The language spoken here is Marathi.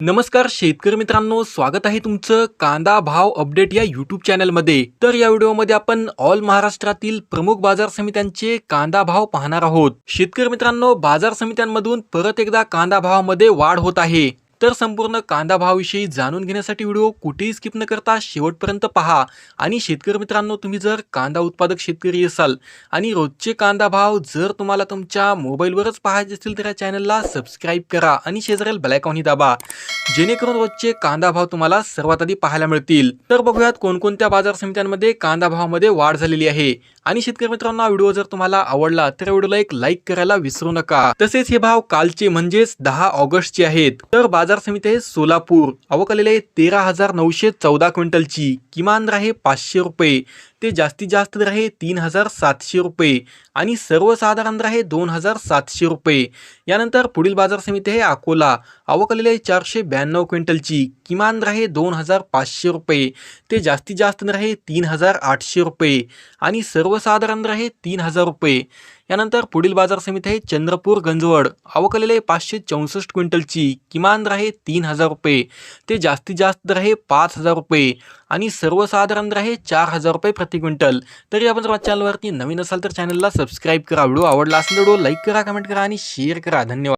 नमस्कार शेतकरी मित्रांनो स्वागत आहे तुमचं कांदा भाव अपडेट या यूट्यूब चॅनलमध्ये. तर या व्हिडिओमध्ये आपण ऑल महाराष्ट्रातील प्रमुख बाजार समित्यांचे कांदा भाव पाहणार आहोत. शेतकरी मित्रांनो बाजार समित्यांमधून परत एकदा कांदा भावामध्ये वाढ होत आहे. तर संपूर्ण कांदा भावाविषयी जाणून घेण्यासाठी व्हिडिओ कुठेही स्किप न करता शेवटपर्यंत पहा. आणि शेतकरी मित्रांनो तुम्ही जर कांदा उत्पादक शेतकरी असाल आणि रोजचे कांदा भाव जर तुम्हाला तुमच्या मोबाईलवरच पाहायचे असतील तर या चॅनलला सबस्क्राईब करा आणि शेजारील बेलायकॉनही दाबा. जेणेकरून रोजचे कांदा भाव तुम्हाला सर्वात आधी पाहायला मिळतील. तर बघूयात कोणकोणत्या बाजार समित्यांमध्ये कांदा भावामध्ये वाढ झालेली आहे. आणि शेतकरी मित्रांनो हा व्हिडिओ जर तुम्हाला आवडला तर व्हिडिओला एक लाईक करायला विसरू नका. तसेच हे भाव कालचे म्हणजेच दहा ऑगस्टचे आहेत. तर बाजार समिती आहे सोलापूर. आवक आलेले आहे तेरा हजार नऊशे चौदा क्विंटलची. किमान राहे पाचशे रुपये. ते जास्तीत जास्त दर आहे तीन हजार सातशे रुपये. आणि सर्वसाधारण दर आहे दोन हजार सातशे रुपये. यानंतर पुढील बाजार समिती आहे अकोला. आवक आहे चारशे ब्याण्णव क्विंटलची. किमान दर आहे दोन हजार पाचशे रुपये. ते जास्तीत जास्त दर आहे तीन हजार आठशे रुपये. आणि सर्व सर्वसाधारण दर आहे तीन हजार रुपये. यानंतर पुढील बाजार समिती आहे चंद्रपूर गंजवड. आवक पाचशे चौसष्ट क्विंटलची किमान दर आहे तीन हजार रुपये. ते जास्तीत जास्त दर आहे पाच हजार रुपये. आणि सर्वसाधारण दर आहे चार हजार रुपये प्रति क्विंटल. तरी आपण जर चॅनलवरती नवीन असाल तर चॅनलला सबस्क्राईब करा. व्हिडिओ आवडला असेल तर व्हिडिओ लाईक करा कमेंट करा आणि शेअर करा. धन्यवाद.